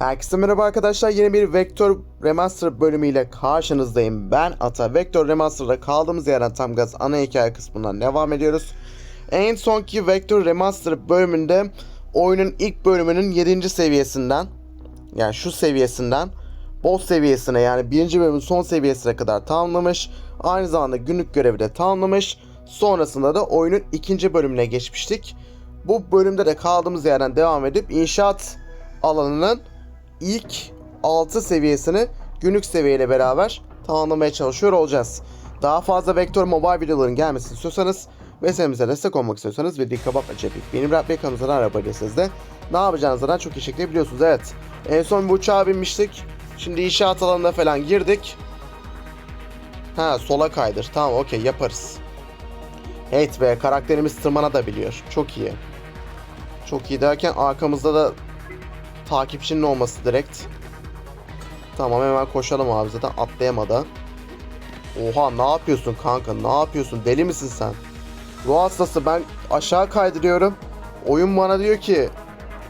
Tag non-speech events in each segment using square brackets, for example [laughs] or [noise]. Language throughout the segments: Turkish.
Herkese merhaba arkadaşlar. Yeni bir Vector Remaster bölümüyle karşınızdayım. Ben Ata. Vector Remaster'da kaldığımız yerden tam gaz ana hikaye kısmından devam ediyoruz. En sonki Vector Remaster bölümünde oyunun ilk bölümünün 7. seviyesinden yani şu seviyesinden boss seviyesine yani birinci bölümün son seviyesine kadar tamamlamış. Aynı zamanda günlük görevi de tamamlamış. Sonrasında da oyunun ikinci bölümüne geçmiştik. Bu bölümde de kaldığımız yerden devam edip inşaat alanının ilk 6 seviyesini günlük seviyeyle beraber tamamlamaya çalışıyor olacağız. Daha fazla Vektör Mobile videoların gelmesini istiyorsanız ve senimize destek olmak istiyorsanız ve dikkat bakma çekip benim rap kanalımıza da araba de ne yapacağınızdan çok iyi şekilde biliyorsunuz. Evet en son bir uçağa binmiştik. Şimdi inşaat alanına falan girdik. Ha sola kaydır. Tamam okey yaparız. Evet be karakterimiz tırmana da biliyor. Çok iyi. Çok iyi derken arkamızda da takipçinin olması direkt. Tamam hemen koşalım abi zaten atlayamadı. Oha ne yapıyorsun kanka ne yapıyorsun deli misin sen? Ruh hastası ben aşağı kaydırıyorum. Oyun bana diyor ki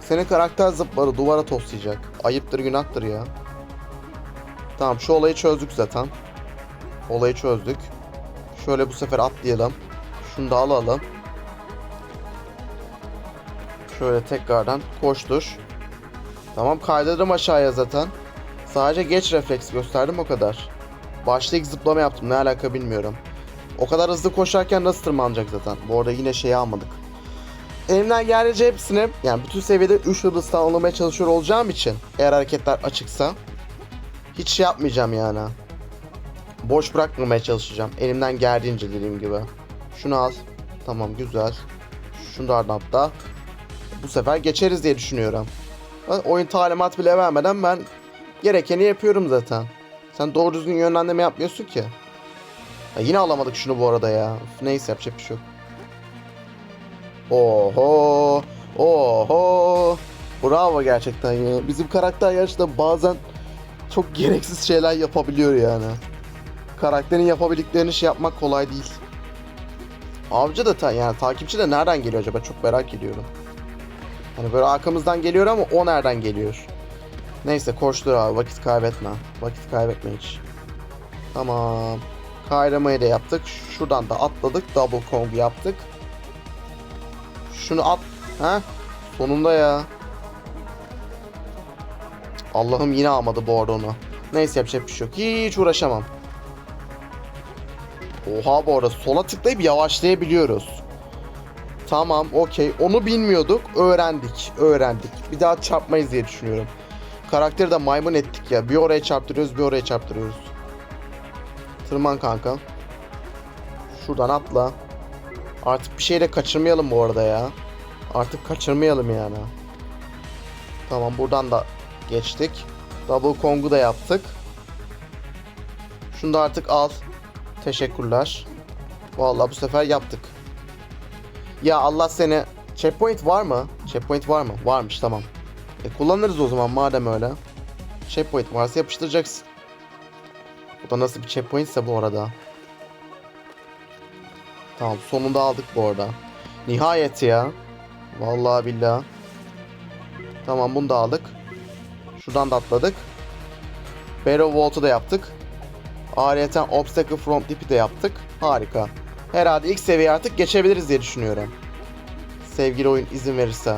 senin karakter zıpları duvara toslayacak. Ayıptır günahtır ya. Tamam şu olayı çözdük zaten. Olayı çözdük. Şöyle bu sefer atlayalım. Şunu da alalım. Şöyle tekrardan koştur. Tamam kaydırdım aşağıya zaten. Sadece geç refleks gösterdim o kadar. Başta ilk zıplama yaptım ne alaka bilmiyorum. O kadar hızlı koşarken nasıl tırmanacak zaten. Bu arada yine şeyi almadık. Elimden geldiğince hepsini yani bütün seviyede 3 yıldız tamamlamaya çalışıyor olacağım için eğer hareketler açıksa hiç şey yapmayacağım yani. Boş bırakmamaya çalışacağım. Elimden geldiğince dediğim gibi. Şunu al. Tamam güzel. Şunu da atla. Bu sefer geçeriz diye düşünüyorum. Oyun talimat bile vermeden ben gerekeni yapıyorum zaten. Sen doğru düzgün yönlendirme yapmıyorsun ki. Ya yine alamadık şunu bu arada ya. Üf, neyse yapacak bir şey yok. Oho. Oho. Bravo gerçekten ya. Bizim karakter gerçekten bazen çok gereksiz şeyler yapabiliyor yani. Karakterin yapabildiklerini şey yapmak kolay değil. Avcı da ta yani takipçi de nereden geliyor acaba çok merak ediyorum. Hani böyle arkamızdan geliyor ama o nereden geliyor? Neyse koştur abi vakit kaybetme. Vakit kaybetme hiç. Tamam. Kayramayı da yaptık. Şuradan da atladık. Double Kong yaptık. Şunu at. Ha? Sonunda ya. Allah'ım yine almadı bu arada onu. Neyse yapacak bir şey yok. Hiç uğraşamam. Oha bu arada sola tıklayıp yavaşlayabiliyoruz. Tamam okey. Onu bilmiyorduk. Öğrendik. Öğrendik. Bir daha çarpmayız diye düşünüyorum. Karakteri de maymun ettik ya. Bir oraya çarptırıyoruz bir oraya çarptırıyoruz. Tırman kanka. Şuradan atla. Artık bir şey de kaçırmayalım bu arada ya. Artık kaçırmayalım yani. Tamam buradan da geçtik. Double Kong'u da yaptık. Şunu da artık al. Teşekkürler. Vallahi bu sefer yaptık. Ya Allah seni... Checkpoint var mı? Checkpoint var mı? Varmış tamam. E kullanırız o zaman madem öyle. Checkpoint varsa yapıştıracaksın. Bu da nasıl bir checkpointse bu arada. Tamam sonunda aldık bu arada. Nihayet ya. Vallahi billahi. Tamam bunu da aldık. Şuradan da atladık. Barrel Vault'u da yaptık. Ayrıca Obstacle Front Dip'i de yaptık. Harika. Herhalde ilk seviye artık geçebiliriz diye düşünüyorum. Sevgili oyun izin verirse.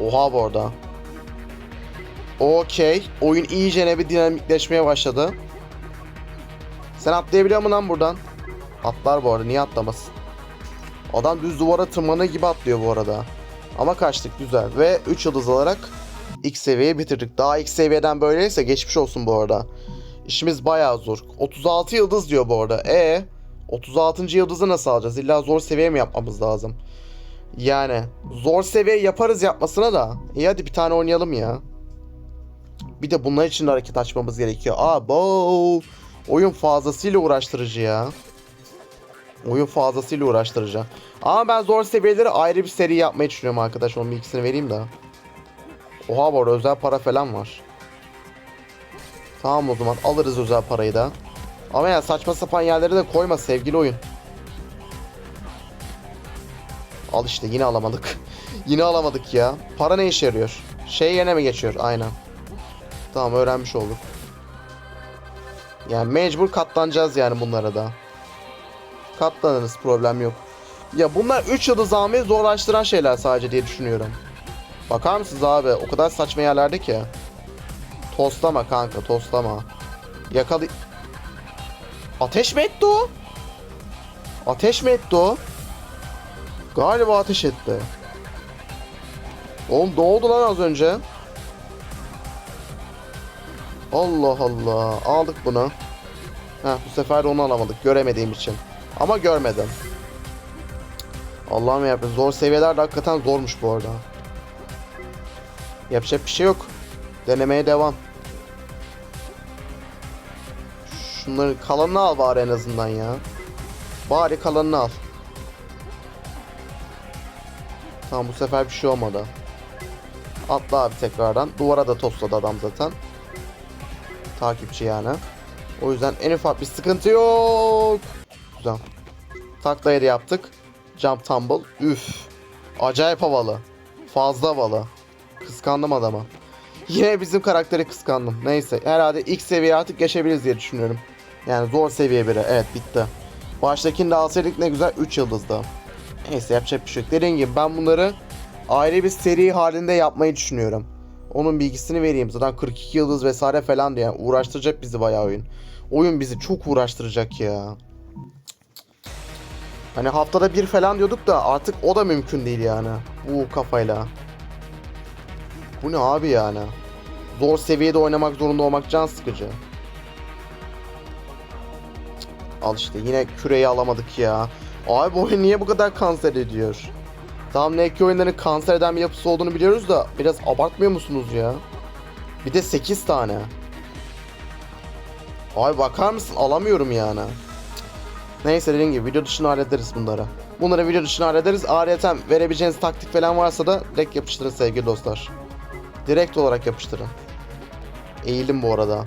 Oha bu arada. Okey. Oyun iyice bir dinamikleşmeye başladı. Sen atlayabiliyor musun lan buradan? Atlar bu arada. Niye atlamasın? Adam düz duvara tırmanır gibi atlıyor bu arada. Ama kaçtık güzel. Ve 3 yıldız alarak ilk seviyeyi bitirdik. Daha ilk seviyeden böyleyse geçmiş olsun bu arada. İşimiz bayağı zor. 36 yıldız diyor bu arada. E 36. yıldızı nasıl alacağız? İlla zor seviye mi yapmamız lazım? Yani zor seviye yaparız yapmasına da. İyi hadi bir tane oynayalım ya. Bir de bunlar için de hareket açmamız gerekiyor. Abo. Oyun fazlasıyla uğraştırıcı ya. Oyun fazlasıyla uğraştırıcı. Ama ben zor seviyeleri ayrı bir seri yapmayı düşünüyorum arkadaş. Onun bilgisini vereyim de. Oha arada özel para falan var. Tamam o zaman alırız özel parayı da. Ama ya saçma sapan yerlere de koyma sevgili oyun. Al işte yine alamadık. [laughs] yine alamadık ya. Para ne işe yarıyor? Şey yerine mi geçiyor? Aynen. Tamam öğrenmiş olduk. Yani mecbur katlanacağız yani bunlara da. Katlanırız problem yok. Ya bunlar 3 yıldız almayı zorlaştıran şeyler sadece diye düşünüyorum. Bakar mısınız abi? O kadar saçma yerlerde ki. Tostlama kanka tostlama. Yakalı... Ateş mi etti o? Ateş mi etti o? Galiba ateş etti. Oğlum ne oldu lan az önce? Allah Allah. Aldık bunu. Heh, bu sefer onu alamadık. Göremediğim için. Ama görmedim. Allah'ım yarabbim. Zor seviyeler de hakikaten zormuş bu arada. Yapacak bir şey yok. Denemeye devam. Şunların kalanını al bari en azından ya. Bari kalanını al. Tamam bu sefer bir şey olmadı. Atla abi tekrardan. Duvara da tosladı adam zaten. Takipçi yani. O yüzden en ufak bir sıkıntı yok. Güzel. Taklayı da yaptık. Jump tumble. Üf. Acayip havalı. Fazla havalı. Kıskandım adamı. Yine bizim karakteri kıskandım. Neyse herhalde ilk seviye artık geçebiliriz diye düşünüyorum. Yani zor seviye biri. Evet bitti. Baştakini de alsaydık ne güzel 3 yıldızdı. Neyse yapacak bir şey yok. Dediğim gibi ben bunları ayrı bir seri halinde yapmayı düşünüyorum. Onun bilgisini vereyim. Zaten 42 yıldız vesaire falan diye. Yani uğraştıracak bizi bayağı oyun. Oyun bizi çok uğraştıracak ya. Hani haftada bir falan diyorduk da artık o da mümkün değil yani. Bu kafayla. Bu ne abi yani? Zor seviyede oynamak zorunda olmak can sıkıcı. Al işte yine küreyi alamadık ya. Abi bu oyun niye bu kadar kanser ediyor? Tamam NK oyunların kanser eden bir yapısı olduğunu biliyoruz da biraz abartmıyor musunuz ya? Bir de 8 tane. Abi bakar mısın alamıyorum yani. Neyse dediğim gibi video dışında hallederiz bunları. Bunları video dışında hallederiz. Ayrıca verebileceğiniz taktik falan varsa da direkt yapıştırın sevgili dostlar. Direkt olarak yapıştırın. Eğilim bu arada.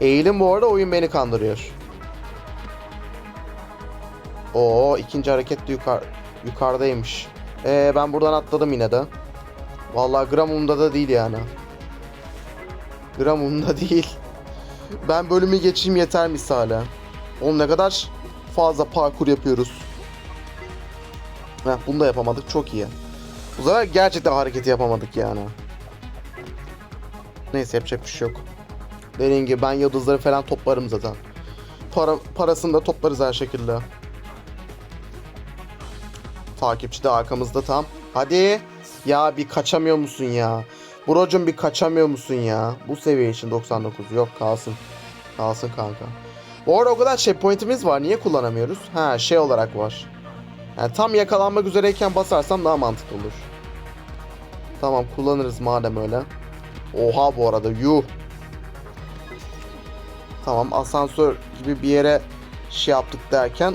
Eğilim bu arada oyun beni kandırıyor. Oo ikinci hareket de yukarı yukarıdaymış. Ee, ben buradan atladım yine de. Vallahi gram umurumda da değil yani. Gram umurumda değil. Ben bölümü geçeyim yeter misale. Oğlum ne kadar fazla parkur yapıyoruz. Heh, bunu da yapamadık çok iyi. Bu sefer gerçekten hareketi yapamadık yani. Neyse yapacak bir şey yok. Dediğim gibi ben yıldızları falan toplarım zaten. Para, parasını da toplarız her şekilde. Takipçi de arkamızda tam. Hadi. Ya bir kaçamıyor musun ya? Brocum bir kaçamıyor musun ya? Bu seviye için 99. Yok kalsın. Kalsın kanka. Bu arada o kadar checkpoint'imiz var. Niye kullanamıyoruz? Ha şey olarak var. Yani tam yakalanmak üzereyken basarsam daha mantıklı olur. Tamam kullanırız madem öyle. Oha bu arada yuh. Tamam asansör gibi bir yere şey yaptık derken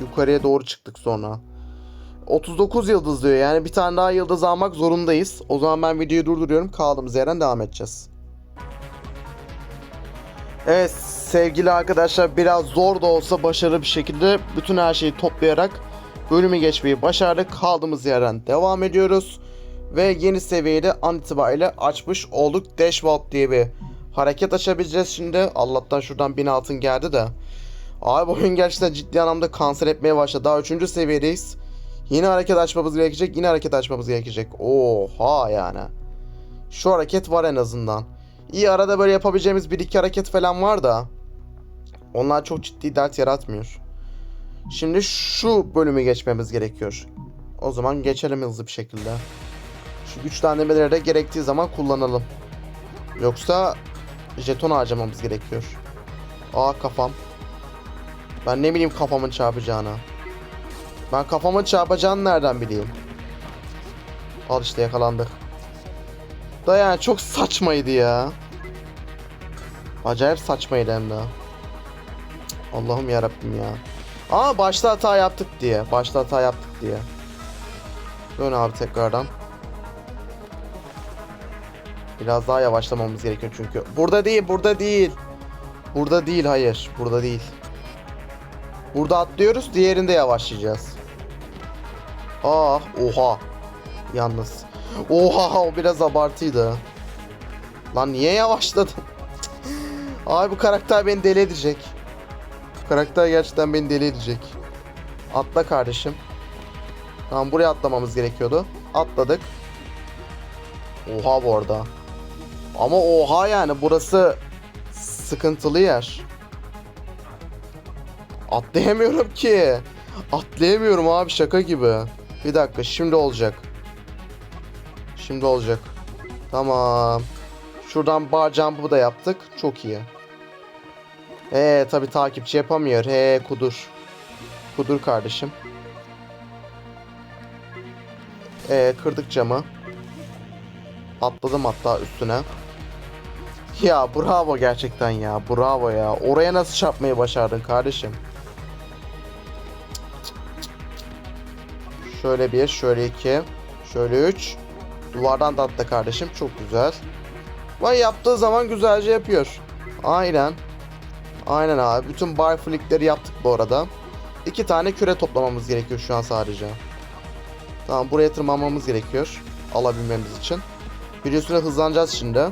yukarıya doğru çıktık sonra. 39 yıldız diyor yani bir tane daha yıldız almak zorundayız. O zaman ben videoyu durduruyorum kaldığımız yerden devam edeceğiz. Evet sevgili arkadaşlar biraz zor da olsa başarılı bir şekilde bütün her şeyi toplayarak bölümü geçmeyi başardık. Kaldığımız yerden devam ediyoruz. Ve yeni seviyeyi de an itibariyle açmış olduk. Dash Vault diye bir hareket açabileceğiz şimdi. Allah'tan şuradan 1000 altın geldi de. Abi oyun gerçekten ciddi anlamda kanser etmeye başladı. Daha 3. seviyedeyiz. Yine hareket açmamız gerekecek. Yine hareket açmamız gerekecek. Oha yani. Şu hareket var en azından. İyi arada böyle yapabileceğimiz bir iki hareket falan var da. Onlar çok ciddi dert yaratmıyor. Şimdi şu bölümü geçmemiz gerekiyor. O zaman geçelim hızlı bir şekilde. Şu güçlendirmeleri de gerektiği zaman kullanalım. Yoksa jeton harcamamız gerekiyor. Aa kafam. Ben ne bileyim kafamın çarpacağını. Ben kafamın çarpacağını nereden bileyim? Al işte yakalandık. Da yani çok saçmaydı ya. Acayip saçmaydı hem de. Allah'ım yarabbim ya. Aa başta hata yaptık diye. Başta hata yaptık diye. Dön abi tekrardan. Biraz daha yavaşlamamız gerekiyor çünkü. Burada değil, burada değil. Burada değil, hayır. Burada değil. Burada atlıyoruz, diğerinde yavaşlayacağız. Ah, oha. Yalnız. Oha, o biraz abartıydı. Lan niye yavaşladın? Abi bu karakter beni deli edecek. Bu karakter gerçekten beni deli edecek. Atla kardeşim. Tamam buraya atlamamız gerekiyordu. Atladık. Oha bu arada. Ama oha yani burası sıkıntılı yer. Atlayamıyorum ki. Atlayamıyorum abi şaka gibi. Bir dakika şimdi olacak. Şimdi olacak. Tamam. Şuradan bar jump'ı da yaptık. Çok iyi. Ee tabi takipçi yapamıyor. He kudur. Kudur kardeşim. Ee kırdık camı. Atladım hatta üstüne. Ya bravo gerçekten ya. Bravo ya. Oraya nasıl çarpmayı başardın kardeşim? Şöyle bir, şöyle iki, şöyle üç. Duvardan da atla kardeşim. Çok güzel. Vay yaptığı zaman güzelce yapıyor. Aynen. Aynen abi. Bütün bar flickleri yaptık bu arada. İki tane küre toplamamız gerekiyor şu an sadece. Tamam buraya tırmanmamız gerekiyor. Alabilmemiz için. Üstüne hızlanacağız şimdi.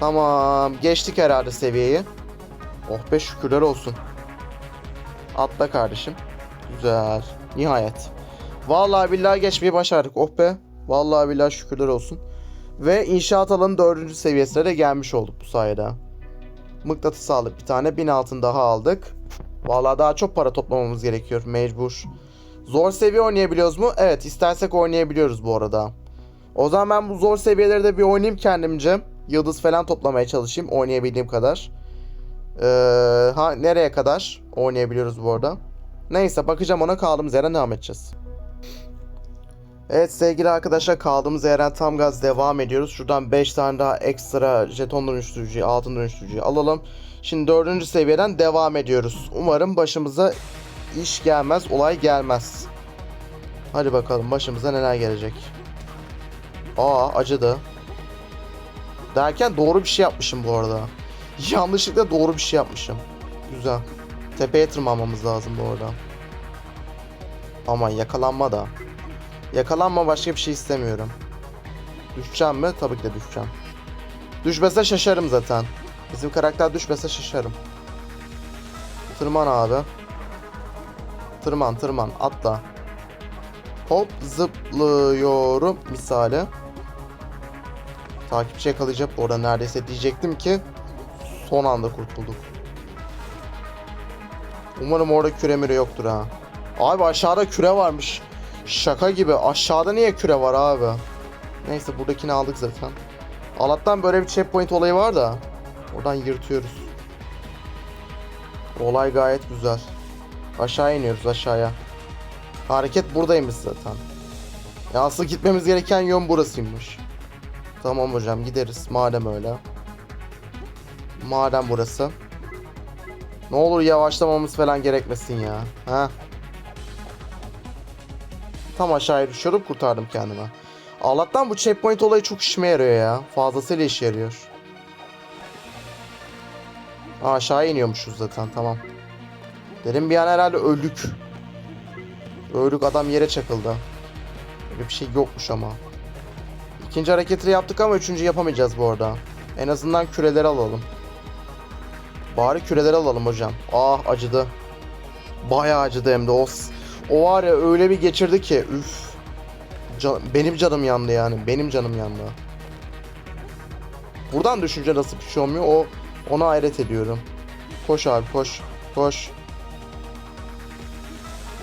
Tamam. Geçtik herhalde seviyeyi. Oh be şükürler olsun. Atla kardeşim. Güzel. Nihayet. Vallahi billahi geçmeyi başardık. Oh be. Vallahi billahi şükürler olsun. Ve inşaat alanı dördüncü seviyesine de gelmiş olduk bu sayede. Mıknatıs aldık bir tane. Bin altın daha aldık. Vallahi daha çok para toplamamız gerekiyor. Mecbur. Zor seviye oynayabiliyoruz mu? Evet istersek oynayabiliyoruz bu arada. O zaman ben bu zor seviyeleri de bir oynayayım kendimce. Yıldız falan toplamaya çalışayım oynayabildiğim kadar. Ee, ha nereye kadar oynayabiliyoruz bu arada. Neyse bakacağım ona kaldığımız yerden devam edeceğiz. Evet sevgili arkadaşlar kaldığımız yerden tam gaz devam ediyoruz. Şuradan 5 tane daha ekstra jeton dönüştürücüyü, altın dönüştürücüyü alalım. Şimdi 4. seviyeden devam ediyoruz. Umarım başımıza iş gelmez, olay gelmez. Hadi bakalım başımıza neler gelecek. Aa acıdı. Derken doğru bir şey yapmışım bu arada. Yanlışlıkla doğru bir şey yapmışım. Güzel. Tepeye tırmanmamız lazım bu arada. Aman yakalanma da. Yakalanma başka bir şey istemiyorum. Düşeceğim mi? Tabii ki de düşeceğim. Düşmese şaşarım zaten. Bizim karakter düşmese şaşarım. Tırman abi. Tırman tırman atla. Hop zıplıyorum misali. Takipçi yakalayacak orada neredeyse diyecektim ki son anda kurtulduk. Umarım orada küre müre yoktur ha. Abi aşağıda küre varmış. Şaka gibi. Aşağıda niye küre var abi? Neyse buradakini aldık zaten. Allah'tan böyle bir checkpoint olayı var da. Oradan yırtıyoruz. Olay gayet güzel. Aşağı iniyoruz aşağıya. Hareket buradaymış zaten. Ya asıl gitmemiz gereken yön burasıymış. Tamam hocam gideriz madem öyle. Madem burası. Ne olur yavaşlamamız falan gerekmesin ya. Ha? Tam aşağıya düşüyorum kurtardım kendimi. Allah'tan bu checkpoint olayı çok işime yarıyor ya. Fazlasıyla işe yarıyor. Aşağı iniyormuşuz zaten tamam. Dedim bir an herhalde öldük. Öldük adam yere çakıldı. Öyle bir şey yokmuş ama. İkinci hareketi yaptık ama üçüncü yapamayacağız bu arada. En azından küreleri alalım. Bari küreleri alalım hocam. Ah acıdı. Bayağı acıdı hem de o. O var ya öyle bir geçirdi ki. Üf. Can- benim canım yandı yani. Benim canım yandı. Buradan düşünce nasıl bir şey olmuyor o ona hayret ediyorum. Koş abi koş. Koş.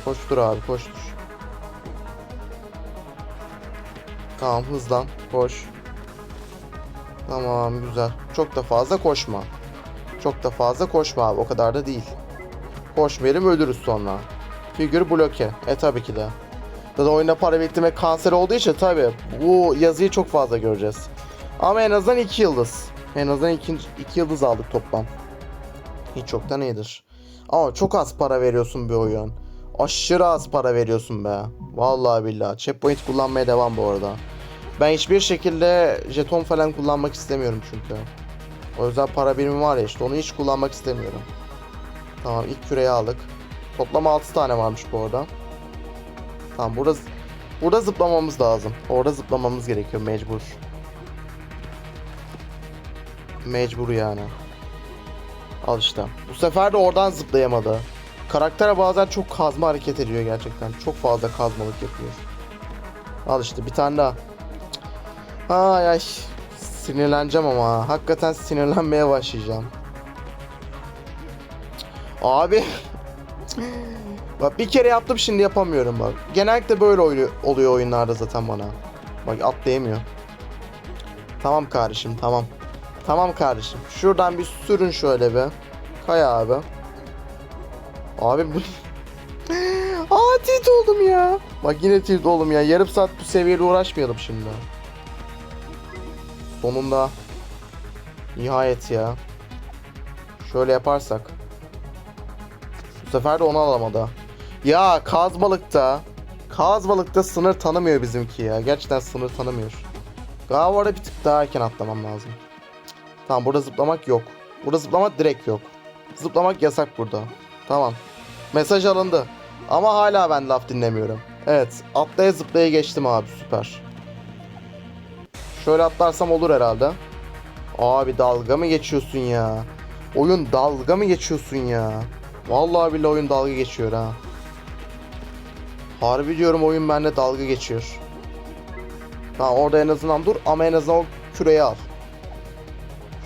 Koştur abi koştur. Tamam hızlan. Koş. Tamam güzel. Çok da fazla koşma. Çok da fazla koşma abi. O kadar da değil. Koşmayalım ölürüz sonra. Figür bloke. E tabii ki de. Zaten oyunda para biriktirmek kanser olduğu için tabii bu yazıyı çok fazla göreceğiz. Ama en azından 2 yıldız. En azından 2 yıldız aldık toplam. Hiç çoktan iyidir. Ama çok az para veriyorsun bir oyun. Aşırı az para veriyorsun be. Vallahi billahi. Checkpoint kullanmaya devam bu arada. Ben hiçbir şekilde jeton falan kullanmak istemiyorum çünkü. O yüzden para birimi var ya işte onu hiç kullanmak istemiyorum. Tamam ilk küreyi aldık. Toplam 6 tane varmış bu arada. Tamam burada burada zıplamamız lazım. Orada zıplamamız gerekiyor mecbur. Mecbur yani. Al işte. Bu sefer de oradan zıplayamadı. Karakter bazen çok kazma hareket ediyor gerçekten. Çok fazla kazmalık yapıyor. Al işte bir tane daha. Ay ay. Sinirleneceğim ama. ha. Hakikaten sinirlenmeye başlayacağım. Abi. Bak bir kere yaptım şimdi yapamıyorum bak. Genellikle böyle oluyor, oyunlarda zaten bana. Bak atlayamıyor. Tamam kardeşim tamam. Tamam kardeşim. Şuradan bir sürün şöyle bir. Kay abi. Abi bu... Aa tilt oldum ya. Bak yine tilt oldum ya. Yarım saat bu seviyeyle uğraşmayalım şimdi. Sonunda. Nihayet ya. Şöyle yaparsak. Bu sefer de onu alamadı. Ya kazmalıkta. Kazmalıkta sınır tanımıyor bizimki ya. Gerçekten sınır tanımıyor. Galiba orada bir tık daha erken atlamam lazım. Tamam burada zıplamak yok. Burada zıplamak direkt yok. Zıplamak yasak burada. Tamam. Mesaj alındı. Ama hala ben laf dinlemiyorum. Evet. Atlaya zıplaya geçtim abi. Süper. Şöyle atlarsam olur herhalde. Abi dalga mı geçiyorsun ya? Oyun dalga mı geçiyorsun ya? Vallahi billahi oyun dalga geçiyor ha. Harbi diyorum oyun bende dalga geçiyor. Tamam orada en azından dur ama en azından o küreyi al.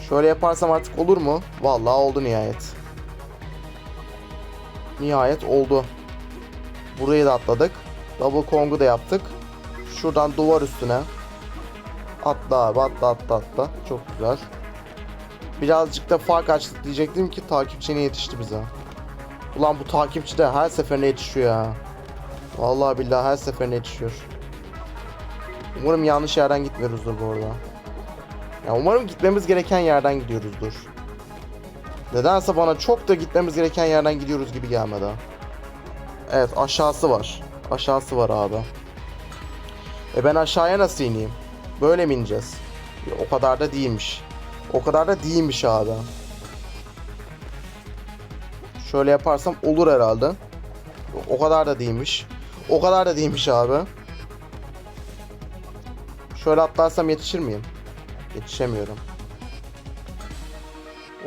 Şöyle yaparsam artık olur mu? Vallahi oldu nihayet. Nihayet oldu. Burayı da atladık. Double Kong'u da yaptık. Şuradan duvar üstüne. Atla abi atla atla atla. Çok güzel. Birazcık da fark açtık diyecektim ki takipçine yetişti bize. Ulan bu takipçi de her seferine yetişiyor ya. Vallahi billahi her seferine yetişiyor. Umarım yanlış yerden gitmiyoruzdur bu arada. Ya umarım gitmemiz gereken yerden gidiyoruzdur. Nedense bana çok da gitmemiz gereken yerden gidiyoruz gibi gelmedi. Evet aşağısı var. Aşağısı var abi. E ben aşağıya nasıl ineyim? Böyle mi ineceğiz? O kadar da değilmiş. O kadar da değilmiş abi. Şöyle yaparsam olur herhalde. O kadar da değilmiş. O kadar da değilmiş abi. Şöyle atlarsam yetişir miyim? Yetişemiyorum.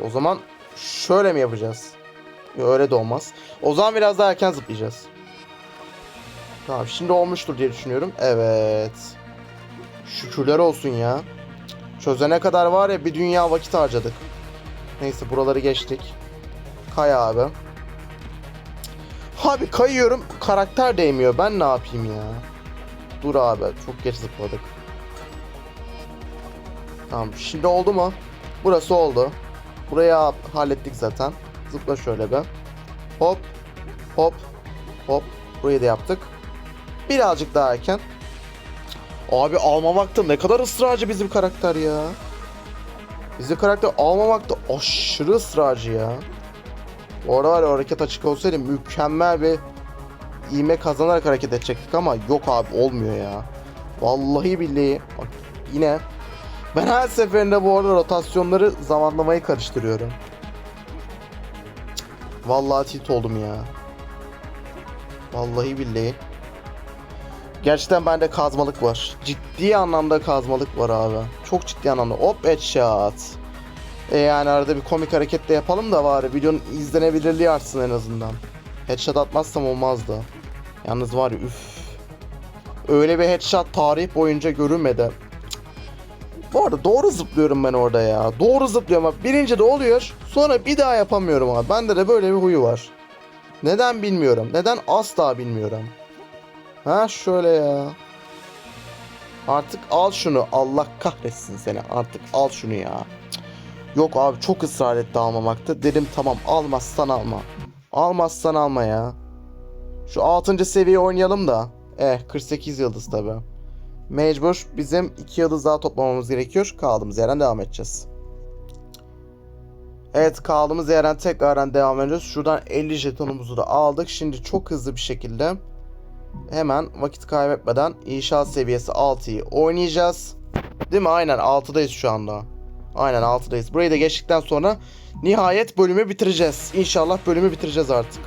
O zaman şöyle mi yapacağız? Öyle de olmaz. O zaman biraz daha erken zıplayacağız. Tamam şimdi olmuştur diye düşünüyorum. Evet. Şükürler olsun ya. Çözene kadar var ya bir dünya vakit harcadık. Neyse buraları geçtik. Kay abi. Abi kayıyorum. Karakter değmiyor. Ben ne yapayım ya? Dur abi. Çok geç zıpladık. Tamam. Şimdi oldu mu? Burası oldu. Burayı ha- hallettik zaten. Zıpla şöyle be. Hop. Hop. Hop. Burayı da yaptık. Birazcık daha erken. Abi almamakta ne kadar ısrarcı bizim karakter ya. Bizim karakter almamakta aşırı ısrarcı ya. Orada var ya hareket açık olsaydı mükemmel bir ivme kazanarak hareket edecektik ama yok abi olmuyor ya. Vallahi billahi bak yine ben her seferinde bu arada rotasyonları zamanlamayı karıştırıyorum. Vallahi tilt oldum ya. Vallahi billahi. Gerçekten bende kazmalık var. Ciddi anlamda kazmalık var abi. Çok ciddi anlamda. Hop headshot. E yani arada bir komik hareket de yapalım da var. Videonun izlenebilirliği artsın en azından. Headshot atmazsam olmazdı. Yalnız var ya üf. Öyle bir headshot tarih boyunca görünmedi. Cık. Bu arada doğru zıplıyorum ben orada ya. Doğru zıplıyorum. Bak birinci de oluyor. Sonra bir daha yapamıyorum abi. Bende de böyle bir huyu var. Neden bilmiyorum. Neden asla bilmiyorum. Ha şöyle ya. Artık al şunu. Allah kahretsin seni. Artık al şunu ya. Yok abi çok ısrar etti almamakta. Dedim tamam almazsan alma. Almazsan alma ya. Şu 6. seviye oynayalım da. Eh 48 yıldız tabi. Mecbur bizim 2 yıldız daha toplamamız gerekiyor. Kaldığımız yerden devam edeceğiz. Evet kaldığımız yerden tekrardan devam ediyoruz. Şuradan 50 jetonumuzu da aldık. Şimdi çok hızlı bir şekilde hemen vakit kaybetmeden inşaat seviyesi 6'yı oynayacağız. Değil mi? Aynen 6'dayız şu anda. Aynen 6'dayız. Burayı da geçtikten sonra nihayet bölümü bitireceğiz. İnşallah bölümü bitireceğiz artık.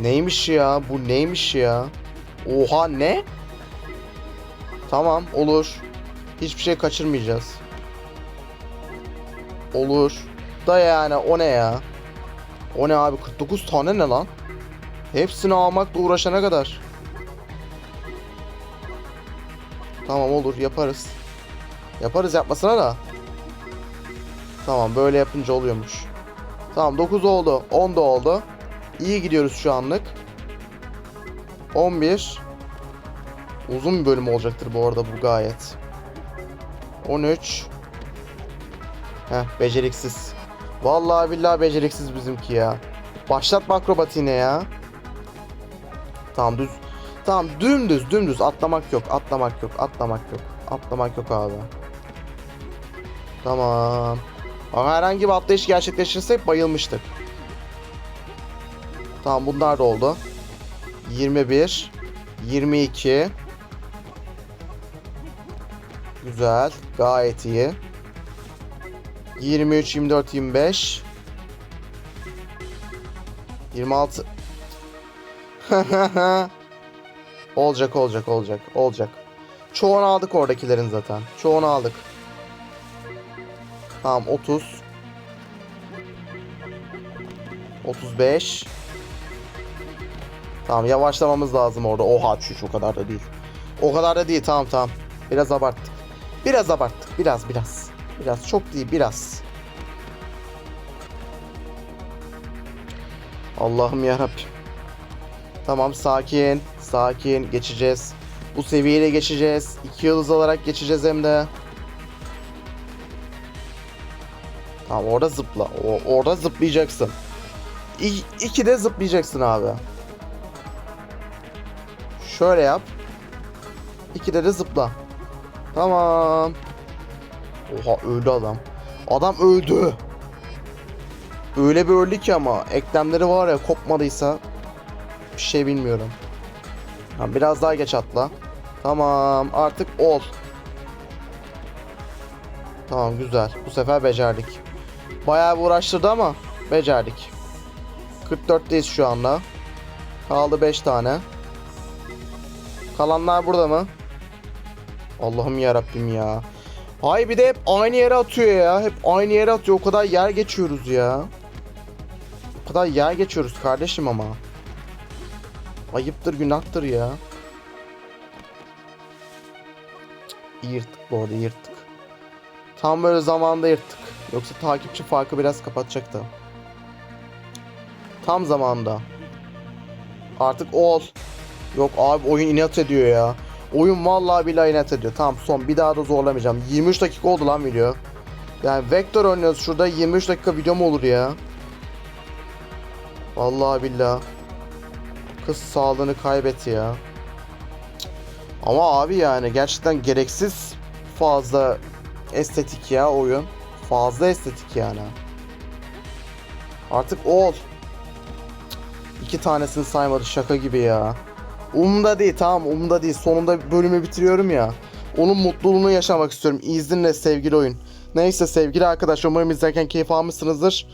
Neymiş ya? Bu neymiş ya? Oha ne? Tamam olur. Hiçbir şey kaçırmayacağız. Olur. Da yani o ne ya? O ne abi 49 tane ne lan? Hepsini almakla uğraşana kadar. Tamam olur yaparız. Yaparız yapmasına da. Tamam böyle yapınca oluyormuş. Tamam 9 oldu. 10 da oldu. İyi gidiyoruz şu anlık. 11. Uzun bir bölüm olacaktır bu arada bu gayet. 13. Heh beceriksiz. Vallahi billahi beceriksiz bizimki ya. Başlatma akrobat yine ya. Tamam düz. Tamam dümdüz dümdüz atlamak yok atlamak yok atlamak yok. Atlamak yok abi. Tamam. Ama herhangi bir atlayış gerçekleştirsek bayılmıştık. Tamam bunlar da oldu. 21 22 Güzel. Gayet iyi. 23 24 25 26 [laughs] Olacak olacak olacak olacak. Çoğunu aldık oradakilerin zaten. Çoğunu aldık. Tamam 30 35 Tamam yavaşlamamız lazım orada. Oha şu o kadar da değil. O kadar da değil tamam tamam. Biraz abarttık. Biraz abarttık. Biraz biraz. Biraz çok değil biraz. Allah'ım yarabbim. Tamam sakin. Sakin. Geçeceğiz. Bu seviyeyle geçeceğiz. İki yıldız alarak geçeceğiz hem de. Tamam orada zıpla. O, orada zıplayacaksın. İ, iki de zıplayacaksın abi. Şöyle yap. İkide de zıpla. Tamam. Oha öldü adam. Adam öldü. Öyle bir öldü ki ama eklemleri var ya kopmadıysa bir şey bilmiyorum. Ha, biraz daha geç atla. Tamam artık ol. Tamam güzel. Bu sefer becerdik. Bayağı uğraştırdı ama becerdik. 44'teyiz şu anda. Kaldı 5 tane. Kalanlar burada mı? Allah'ım ya Rabbim ya. Hay bir de hep aynı yere atıyor ya. Hep aynı yere atıyor. O kadar yer geçiyoruz ya. O kadar yer geçiyoruz kardeşim ama. Ayıptır günahtır ya. Yırttık bu arada yırttık. Tam böyle zamanda yırttık. Yoksa takipçi farkı biraz kapatacaktı. Tam zamanda. Artık ol. Yok abi oyun inat ediyor ya. Oyun vallahi billahi inat ediyor. Tamam son bir daha da zorlamayacağım. 23 dakika oldu lan video. Yani Vector oynuyoruz şurada 23 dakika video mu olur ya? Vallahi billahi. Kız sağlığını kaybetti ya. Ama abi yani gerçekten gereksiz fazla estetik ya oyun. Fazla estetik yani. Artık ol. İki tanesini saymadı şaka gibi ya. Umda değil tamam umda değil. Sonunda bölümü bitiriyorum ya. Onun mutluluğunu yaşamak istiyorum. İzninle sevgili oyun. Neyse sevgili arkadaş umarım izlerken keyif almışsınızdır.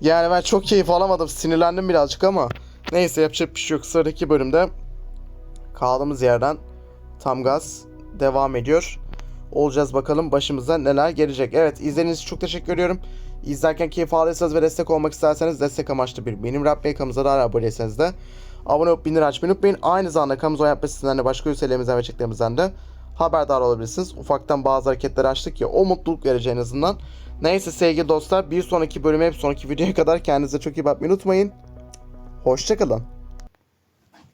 Yani ben çok keyif alamadım. Sinirlendim birazcık ama. Neyse yapacak bir şey yok. Sıradaki bölümde kaldığımız yerden tam gaz devam ediyor. Olacağız bakalım başımıza neler gelecek. Evet izlediğiniz için çok teşekkür ediyorum. İzlerken keyif aldıysanız ve destek olmak isterseniz destek amaçlı bir benim Rap Bey kanalımıza da hala abone değilseniz de abone olup bildirim açmayı unutmayın. Aynı zamanda kanalımıza yapma sizlerden de başka üyelerimizden ve çeklerimizden de haberdar olabilirsiniz. Ufaktan bazı hareketler açtık ya o mutluluk verici azından. Neyse sevgili dostlar bir sonraki bölüme bir sonraki videoya kadar kendinize çok iyi bakmayı unutmayın. Hoşçakalın.